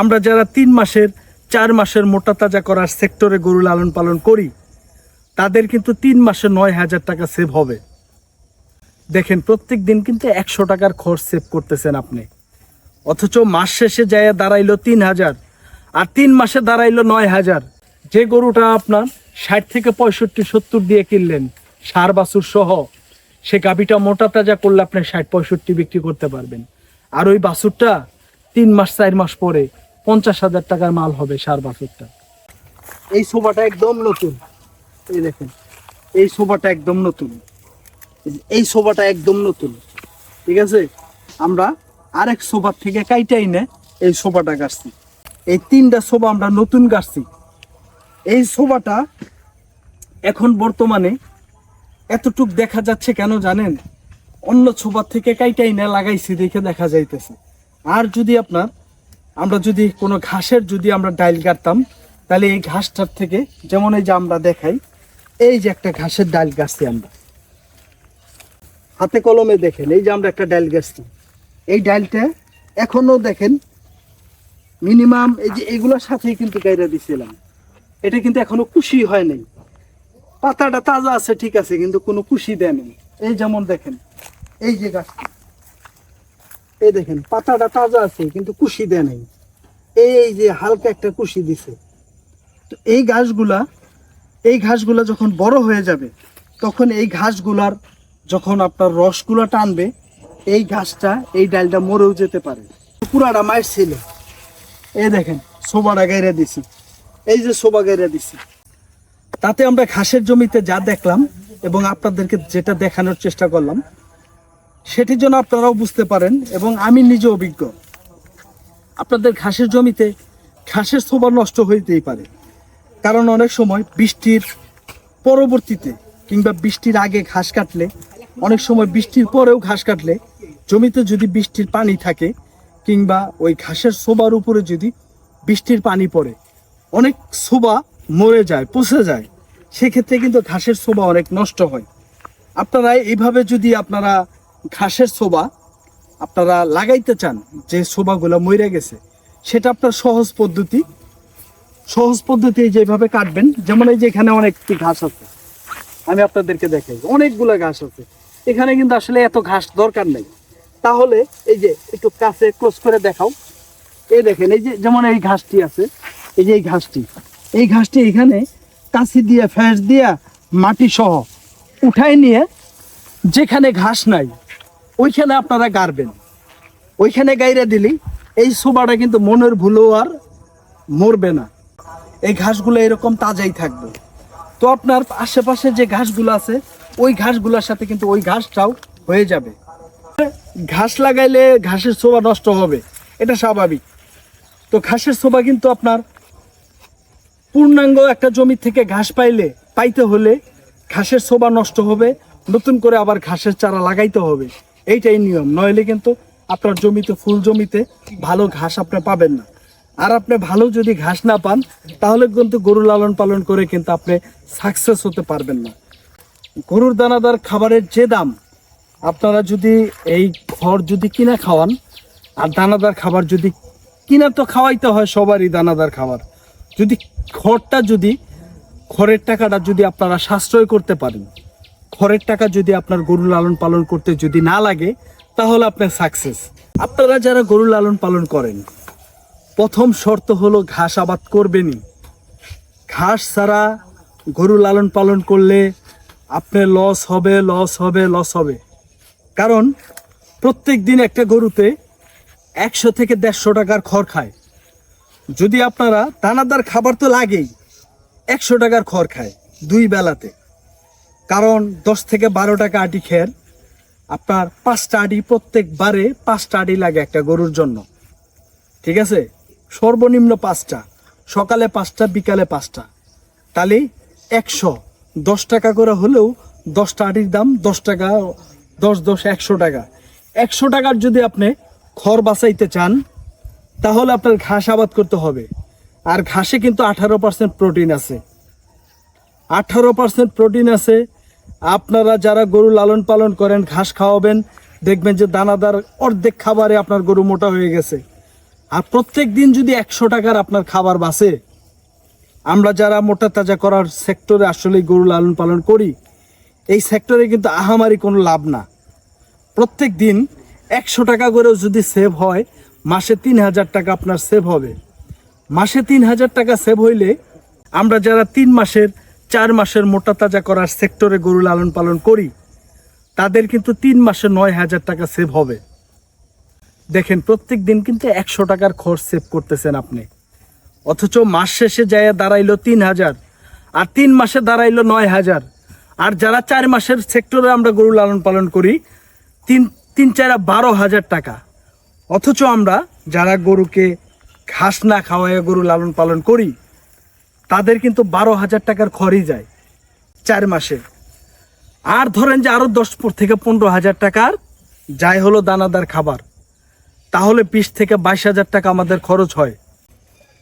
আমরা যারা তিন মাসের, চার মাসের মোটা তাজা করার সেক্টরে গরু লালন পালন করি, তাদের কিন্তু তিন মাসে নয় হাজার টাকা সেভ হবে। দেখেন, প্রত্যেক দিন কিন্তু একশো টাকার খরচ সেভ করতেছেন আপনি। অথচ মাস শেষে যায় দাঁড়াইলো তিন হাজার, আর তিন মাসে দাঁড়াইলো নয় হাজার। যে গরুটা আপনার ষাট থেকে পঁয়ষট্টি, সত্তর দিয়ে কিনলেন, সার, বাছুর সহ, সে গাভিটা মোটা তাজা করলে আপনি ষাট, পঁয়ষট্টি বিক্রি করতে পারবেন। আর ওই বাছুরটা তিন মাস, চার মাস পরে পঞ্চাশ হাজার টাকার মাল হবে সার বাছুরটা। এই সোফাটা একদম নতুন। এই দেখেন, এই সোফাটা একদম নতুন। এই সোফাটা একদম নতুন। ঠিক আছে? আমরা আরেক সোফার থেকে কাইটাই নে এই সোফাটা গাছছি। এই তিনটা সোফা আমরা নতুন গাছছি। এই সোফাটা এখন বর্তমানে এতটুক দেখা যাচ্ছে কেন জানেন? অন্য সোফার থেকে কাইটাই নে লাগাইছি দেখে দেখা যাইতেছে। আর যদি আপনার আমরা যদি কোনো ঘাসের যদি আমরা ডাইল কাটতাম তাহলে এই ঘাসটার থেকে যেমন এই যে আমরা দেখাই, এই যে একটা ঘাসের ডাইল গাছছি আমরা। হাতে কলমে দেখেন, এই যে আমরা একটা ডাইল গাছছি এই ডাইলটা এখনও দেখেন, মিনিমাম এই যে এগুলোর সাথেই কিন্তু গাইরা দিছিলাম। এটা কিন্তু এখনও কুশি হয় নাই। পাতাটা তাজা আছে, ঠিক আছে, কিন্তু কোনো কুশি দেয়নি এই যেমন দেখেন, এই যে গাছটা। এই দেখেন, পাতাটা তাজা আছে, কিন্তু কুশি দেয় নাই। এই যে হালকা একটা কুশি দিছে। তো এই ঘাসগুলা এই ঘাসগুলা যখন বড় হয়ে যাবে, তখন এই ঘাসগুলার যখন আপনার রসগুলা টানবে, এই ঘাসটা, এই ডালটা মরেও যেতে পারে। পুরাটা মায়ের ছিল। এই দেখেন সোবাটা গাইরে দিছি। এই যে সোবা গাইরে দিছি। তাতে আমরা ঘাসের জমিতে যা দেখলাম এবং আপনাদেরকে যেটা দেখানোর চেষ্টা করলাম সেটির জন্য আপনারাও বুঝতে পারেন এবং আমি নিজে অভিজ্ঞ। আপনাদের ঘাসের জমিতে ঘাসের সোবা নষ্ট হইতেই পারে। কারণ অনেক সময় বৃষ্টির পরবর্তীতে কিংবা বৃষ্টির আগে ঘাস কাটলে, অনেক সময় বৃষ্টির পরেও ঘাস কাটলে জমিতে যদি বৃষ্টির পানি থাকে কিংবা ওই ঘাসের সোবার উপরে যদি বৃষ্টির পানি পড়ে, অনেক সোবা মরে যায়, পচে যায়। সেক্ষেত্রে কিন্তু ঘাসের সোবা অনেক নষ্ট হয়। আপনারা এইভাবে যদি আপনারা ঘাসের শোভা আপনারা লাগাইতে চান, যে সোবাগুলো মরে গেছে, সেটা আপনার সহজ পদ্ধতি। সহজ পদ্ধতি যেভাবে কাটবেন, যেমন এই যে এখানে অনেকটি ঘাস আছে। আমি আপনাদেরকে দেখাই, অনেকগুলো ঘাস আছে। এখানে কিন্তু আসলে এত ঘাস দরকার নেই। তাহলে এই যে একটু কাছে ক্লোজ করে দেখাও। এই দেখেন, এই যে যেমন এই ঘাসটি আছে, এই যে এই ঘাসটি। এই ঘাসটি এখানে কাছি দিয়ে, ফ্যাস দিয়া মাটি সহ উঠাই নিয়ে যেখানে ঘাস নাই ওইখানে আপনারা গাড়বেন। ওইখানে গাইরা দিলি, এই সোবাটা কিন্তু মনের ভুলেও আর মরবে না। এই ঘাসগুলো এরকম তাজাই থাকবে। তো আপনার আশেপাশে যে ঘাসগুলো আছে, ওই ঘাসগুলোর সাথে কিন্তু ওই ঘাসটাও হয়ে যাবে। ঘাস লাগাইলে ঘাসের শোভা নষ্ট হবে, এটা স্বাভাবিক। তো ঘাসের শোভা কিন্তু আপনার পূর্ণাঙ্গ একটা জমি থেকে ঘাস পাইলে, পাইতে হলে ঘাসের শোভা নষ্ট হবে, নতুন করে আবার ঘাসের চারা লাগাইতে হবে। এইটাই নিয়ম। নইলে কিন্তু আপনার জমিতে, ফুল জমিতে ভালো ঘাস আপনি পাবেন না। আর আপনি ভালো যদি ঘাস না পান, তাহলে কিন্তু গরু লালন পালন করে কিন্তু আপনি সাকসেস হতে পারবেন না। গরুর দানাদার খাবারের যে দাম, আপনারা যদি এই খড় যদি কিনা খাওয়ান, আর দানাদার খাবার যদি কিনা তো খাওয়াইতে হয় সবারই দানাদার খাবার। যদি খড়টা যদি, খড়ের টাকাটা যদি আপনারা সাশ্রয় করতে পারেন খড়ের টাকা যদি আপনার গরু লালন পালন করতে যদি না লাগে, তাহলে আপনার সাকসেস আপনারা যারা গরু লালন পালন করেন, প্রথম শর্ত হলো ঘাস আবাদ করবেনই। ঘাস ছাড়া গরু লালন পালন করলে আপনার লস হবে লস হবে লস হবে। কারণ প্রত্যেক দিন একটা গরুতে একশো থেকে দেড়শো টাকার খড় খায়। যদি আপনারা দানাদার খাবার তো লাগেই, একশো টাকার খড় খায় দুই বেলাতে। কারণ দশ থেকে বারো টাকা আটি খের আপনার পাঁচটা আটি প্রত্যেকবারে পাঁচটা আটি লাগে একটা গরুর জন্য। ঠিক আছে? সর্বনিম্ন পাঁচটা। সকালে পাঁচটা, বিকালে পাঁচটা। তাহলে একশো। দশ টাকা করে হলেও দশটা আটির দাম দশ টাকা, দশ দশ, একশো টাকা। একশো টাকার যদি আপনি খড় বাঁচাইতে চান, তাহলে আপনার ঘাস আবাদ করতে হবে। আর ঘাসে কিন্তু আঠারো পার্সেন্ট প্রোটিন আছে। আঠারো পার্সেন্ট প্রোটিন আছে আপনারা যারা গরু লালন পালন করেন, ঘাস খাওয়াবেন, দেখবেন যে দানাদার অর্ধেক খাবারে আপনার গরু মোটা হয়ে গেছে। আর প্রত্যেক দিন যদি একশো টাকার আপনার খাবার বাঁচে, আমরা যারা মোটা তাজা করার সেক্টরে আসলে গরু লালন পালন করি, এই সেক্টরে কিন্তু আহামারি কোনো লাভ না। প্রত্যেক দিন একশো টাকা করেও যদি সেভ হয়, মাসে তিন হাজার টাকা আপনার সেভ হবে। মাসে তিন হাজার টাকা সেভ হইলে আমরা যারা তিন মাসের চার মাসের মোটা তাজা করার সেক্টরে গরু লালন পালন করি, তাদের কিন্তু তিন মাসে নয় হাজার টাকা সেভ হবে। দেখেন, প্রত্যেক দিন কিন্তু একশো টাকার খরচ সেভ করতেছেন আপনি। অথচ মাস শেষে যায় দাঁড়াইলো তিন হাজার, আর তিন মাসে দাঁড়াইলো নয় হাজার। আর যারা চার মাসের সেক্টরে আমরা গরু লালন পালন করি, তিন তিন চারা বারো হাজার টাকা। অথচ আমরা যারা গরুকে ঘাস না খাওয়ায় গরু লালন পালন করি তাদের কিন্তু বারো হাজার টাকার খরই যায় চার মাসে। আর ধরেন যে আরও দশ থেকে পনেরো হাজার টাকার যাই হলো দানাদার খাবার। তাহলে বিশ থেকে বাইশ হাজার টাকা আমাদের খরচ হয়।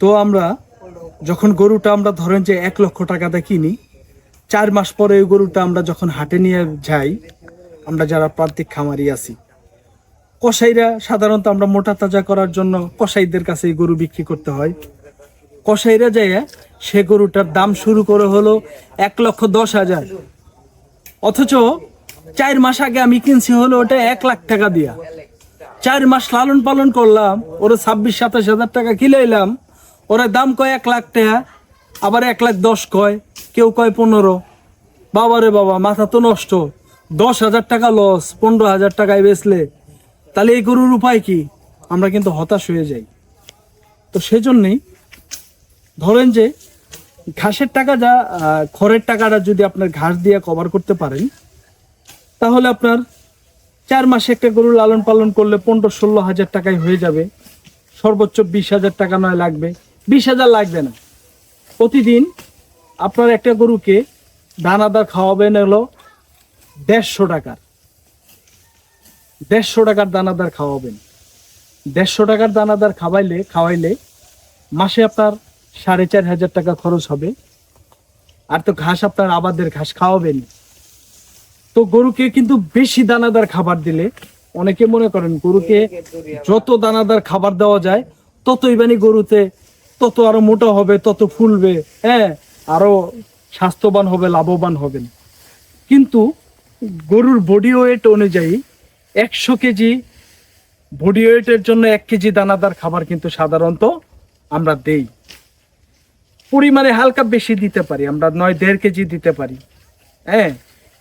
তো আমরা যখন গরুটা আমরা ধরেন যে এক লক্ষ টাকাতে কিনি, চার মাস পরে ওই গরুটা আমরা যখন হাটে নিয়ে যাই, আমরা যারা প্রান্তিক খামারি আছি, কসাইরা সাধারণত আমরা মোটা তাজা করার জন্য কসাইদের কাছে গরু বিক্রি করতে হয়। কসাইরা যাইয়া সে গরুটার দাম শুরু করে হলো এক লক্ষ দশ হাজার। অথচ চার মাস আগে আমি কিনছি হলো ওটা এক লাখ টাকা দিয়া। চার মাস লালন পালন করলাম, ওরা ছাব্বিশ, সাতাশ হাজার টাকা কিলাইলাম ওরা দাম কয় এক লাখ টাকা, আবার এক লাখ দশ কয়, কেউ কয় পনেরো। বাবারে বাবা, মাথা তো নষ্ট। দশ হাজার টাকা লস পনেরো হাজার টাকায় বেচলে। তাহলে এই গরুর উপায় কি? আমরা কিন্তু হতাশ হয়ে যাই। তো সেজন্যই ধরেন যে ঘাসের টাকা যা খড়ের টাকাটা যদি আপনার ঘাস দিয়ে কভার করতে পারেন, তাহলে আপনার চার মাসে একটা গরু লালন পালন করলে পনেরো ষোলো হাজার টাকায় হয়ে যাবে। সর্বোচ্চ বিশ হাজার টাকা নয় লাগবে। বিশ হাজার লাগবে না। প্রতিদিন আপনার একটা গরুকে দানাদার খাওয়াবেন হলো দেড়শো টাকার। দেড়শো টাকার দানাদার খাওয়াবেন। দেড়শো টাকার দানাদার খাওয়াইলে খাওয়াইলে মাসে আপনার সাড়ে চার হাজার টাকা খরচ হবে। আর তো ঘাস আপনার আবাদের ঘাস খাওয়াবেন। তো গরুকে কিন্তু বেশি দানাদার খাবার দিলে, অনেকে মনে করেন গরুকে যত দানাদার খাবার দেওয়া যায়, ততই বানি গরুতে তত আরও মোটা হবে, তত ফুলবে হ্যাঁ আরও স্বাস্থ্যবান হবে, লাভবান হবেন। কিন্তু গরুর বডি ওয়েট অনুযায়ী একশো কেজি বডি ওয়েটের জন্য এক কেজি দানাদার খাবার কিন্তু সাধারণত আমরা দেই। পরিমাণে হালকা বেশি দিতে পারি, আমরা নয় দেড় কেজি দিতে পারি। হ্যাঁ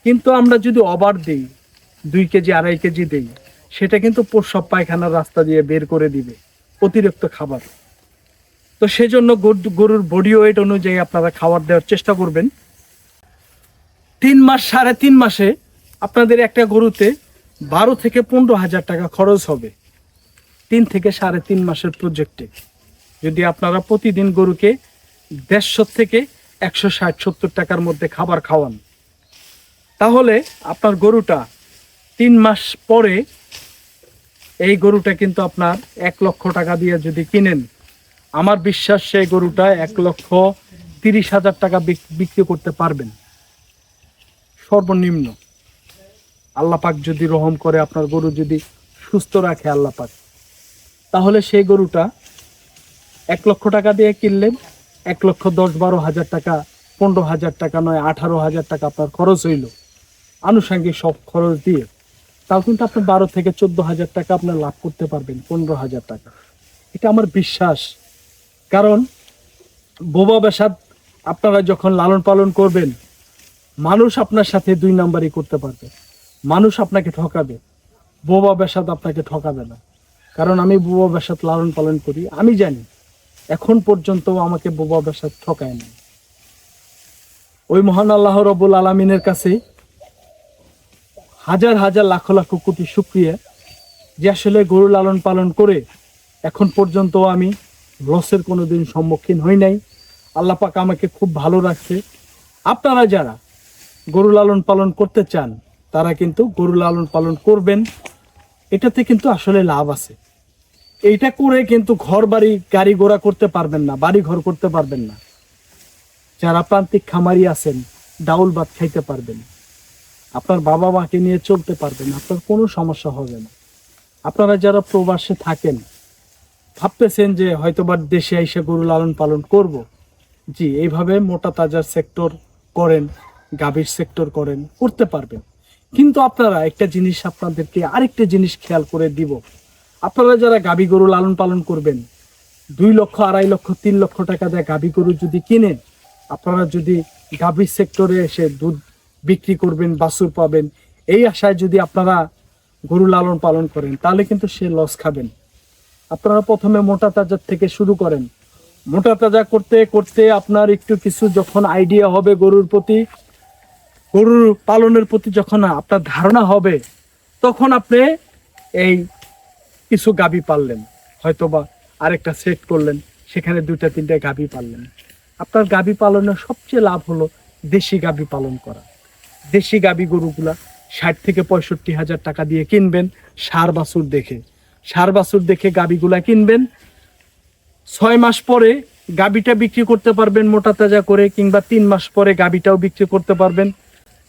কিন্তু আমরা যদি অবার দিই, দুই কেজি, আড়াই কেজি দিই, সেটা কিন্তু প্রসব পায়খানার রাস্তা দিয়ে বের করে দিবে অতিরিক্ত খাবার। তো সেজন্য গরু- গরুর বডি ওয়েট অনুযায়ী আপনারা খাবার দেওয়ার চেষ্টা করবেন। তিন মাস, সাড়ে তিন মাসে আপনাদের একটা গরুতে বারো থেকে পনেরো হাজার টাকা খরচ হবে, তিন থেকে সাড়ে তিন মাসের প্রজেক্টে যদি আপনারা প্রতিদিন গরুকে দেড়শো থেকে একশো ষাট, সত্তর টাকার মধ্যে খাবার খাওয়ান। তাহলে আপনার গরুটা তিন মাস পরে এই গরুটা কিন্তু আপনার এক লক্ষ টাকা দিয়ে যদি কিনেন, আমার বিশ্বাস সেই গরুটা এক লক্ষ তিরিশ হাজার টাকা বিক- বিক্রি করতে পারবেন। সর্বনিম্ন। আল্লাহ পাক যদি রহম করে আপনার গরু যদি সুস্থ রাখে আল্লাপাক তাহলে সেই গরুটা এক লক্ষ টাকা দিয়ে কিনলেন এক লক্ষ দশ বারো হাজার টাকা, পনেরো হাজার টাকা নয়, আঠারো হাজার টাকা আপনার খরচ হইল। আনুষঙ্গিক সব খরচ দিয়ে। তাও কিন্তু আপনি বারো থেকে চোদ্দ হাজার টাকা আপনার লাভ করতে পারবেন, পনেরো হাজার টাকা। এটা আমার বিশ্বাস। কারণ বোবা বেসাদ আপনারা যখন লালন পালন করবেন, মানুষ আপনার সাথে দুই নাম্বারই করতে পারবে। মানুষ আপনাকে ঠকাবে। বোবা বেসাদ আপনাকে ঠকাবে না। কারণ আমি বোবা বেসাদ লালন পালন করি, আমি জানি এখন পর্যন্ত আমাকে বোবা বেসাদ ঠকায় না ওই মহান আল্লাহ রবুল আলমিনের কাছে হাজার হাজার লাখ লাখ কোটি শুক্রিয়া যে আসলে গরু লালন পালন করে এখন পর্যন্ত আমি লসের কোনোদিন সম্মুখীন হই নাই। আল্লাহ পাক আমাকে খুব ভালো রাখছে। আপনারা যারা গরু লালন পালন করতে চান, তারা কিন্তু গরু লালন পালন করবেন। এটাতে কিন্তু আসলে লাভ আছে। এইটা করে কিন্তু ঘর বাড়ি গাড়ি ঘোড়া করতে পারবেন না, বাড়ি ঘর করতে পারবেন না। যারা প্রান্তিক খামারি আছেন, ডাউল ভাত খাইতে পারবেন। আপনার বাবা মাকে নিয়ে চলতে পারবেন, আপনার কোনো সমস্যা হবে না। আপনারা যারা প্রবাসে থাকেন, ভাবতেছেন যে হয়তোবা দেশে এসে গরু লালন পালন করব। জি, এইভাবে মোটা তাজার সেক্টর করেন, গাভীর সেক্টর করেন, করতে পারবেন। কিন্তু আপনারা একটা জিনিস আপনাদেরকে আরেকটা জিনিস খেয়াল করে দিব। আপনারা যারা গাভী গরু লালন পালন করবেন, দুই লক্ষ, আড়াই লক্ষ, তিন লক্ষ টাকা দেয় গাভী গরু যদি কিনেন, আপনারা যদি গাভীর সেক্টরে এসে দুধ বিক্রি করবেন, বাছুর পাবেন, এই আশায় যদি আপনারা গরু লালন পালন করেন, তাহলে কিন্তু সে লস খাবেন। আপনারা প্রথমে মোটা তাজার থেকে শুরু করেন। মোটা তাজা করতে করতে আপনার একটু কিছু যখন আইডিয়া হবে গরুর প্রতি, গরুর পালনের প্রতি যখন আপনার ধারণা হবে, তখন আপনি এই কিছু গাবি পাললেন হয়তোবা আরেকটা সেট করলেন, সেখানে দুইটা, তিনটা গাবি পারলেন। আপনার গাবি পালনের সবচেয়ে লাভ হলো দেশি গাবি পালন করা। দেশি গাবি গরুগুলা ষাট থেকে পঁয়ষট্টি হাজার টাকা দিয়ে কিনবেন, সার বাছুর দেখে। সার বাছুর দেখে গাবিগুলা কিনবেন, ছয় মাস পরে গাবিটা বিক্রি করতে পারবেন মোটা তাজা করে, কিংবা তিন মাস পরে গাবিটাও বিক্রি করতে পারবেন।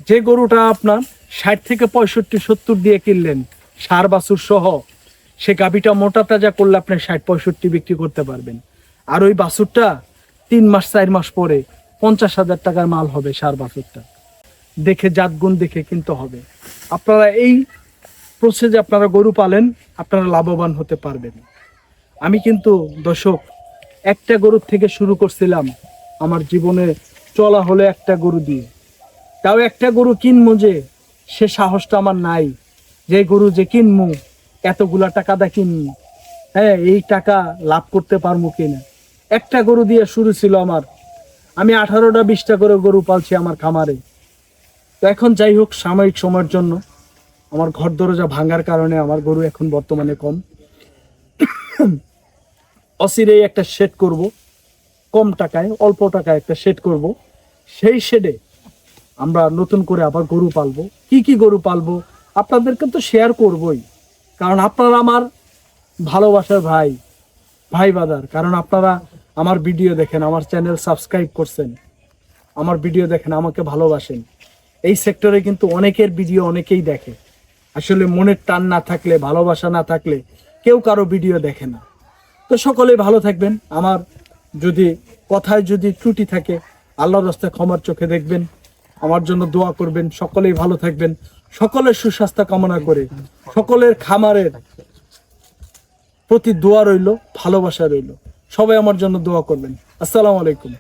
যে গরুটা আপনার ষাট থেকে পঁয়ষট্টি, সত্তর দিয়ে কিনলেন, সার বাছুর সহ সে গাবিটা মোটা তাজা করলে আপনি ষাট পঁয়ষট্টি বিক্রি করতে পারবেন। আর ওই বাছুরটা তিন মাস, চার মাস পরে পঞ্চাশ হাজার টাকার মাল হবে সার বাছুরটা। দেখে জাতগুণ দেখে কিনতে হবে। আপনারা এই প্রসেসে আপনারা গরু পালেন, আপনারা লাভবান হতে পারবেন। আমি কিন্তু দর্শক, একটা গরুর থেকে শুরু করছিলাম। আমার জীবনে চলা হলো একটা গরু দিয়ে। তাও একটা গরু কিনবো যে, সে সাহসটা আমার নাই। যে গরু যে কিনবো এতগুলা টাকা দা হ্যাঁ এই টাকা লাভ করতে পারব কিনা? একটা গরু দিয়ে শুরু ছিল আমার। আমি আঠারোটা, বিশটা করে গরু পালছি আমার খামারে। তো এখন যাই হোক, সাময়িক সময়ের জন্য। আমার ঘর দরজা ভাঙার কারণে আমার গরু এখন বর্তমানে কম। অচিরেই একটা শেড করব। কম টাকায়, অল্প টাকায় একটা শেড করব। সেই শেডে আমরা নতুন করে আবার গরু পালবো। কি কি গরু পালবো? আপনাদেরকে তো শেয়ার করবই। কারণ আপনারা আমার ভালোবাসার ভাই ভাই বাদার। কারণ আপনারা আমার ভিডিও দেখেন, আমার চ্যানেল সাবস্ক্রাইব করছেন, আমার ভিডিও দেখেন, আমাকে ভালোবাসেন। এই সেক্টরে কিন্তু অনেকের ভিডিও অনেকেই দেখে। আসলে মনের টান না থাকলে, ভালোবাসা না থাকলে কেউ কারও ভিডিও দেখে না। তো সকলে ভালো থাকবেন। আমার যদি কথায় যদি ত্রুটি থাকে, আল্লাহর রাস্তায় ক্ষমার চোখে দেখবেন। আমার জন্য দোয়া করবেন। সকলেই ভালো থাকবেন। সকলের সুস্বাস্থ্য কামনা করে। সকলের খামারের প্রতি দোয়া রইল, ভালোবাসা রইল। সবাই আমার জন্য দোয়া করবেন। আসসালামু আলাইকুম।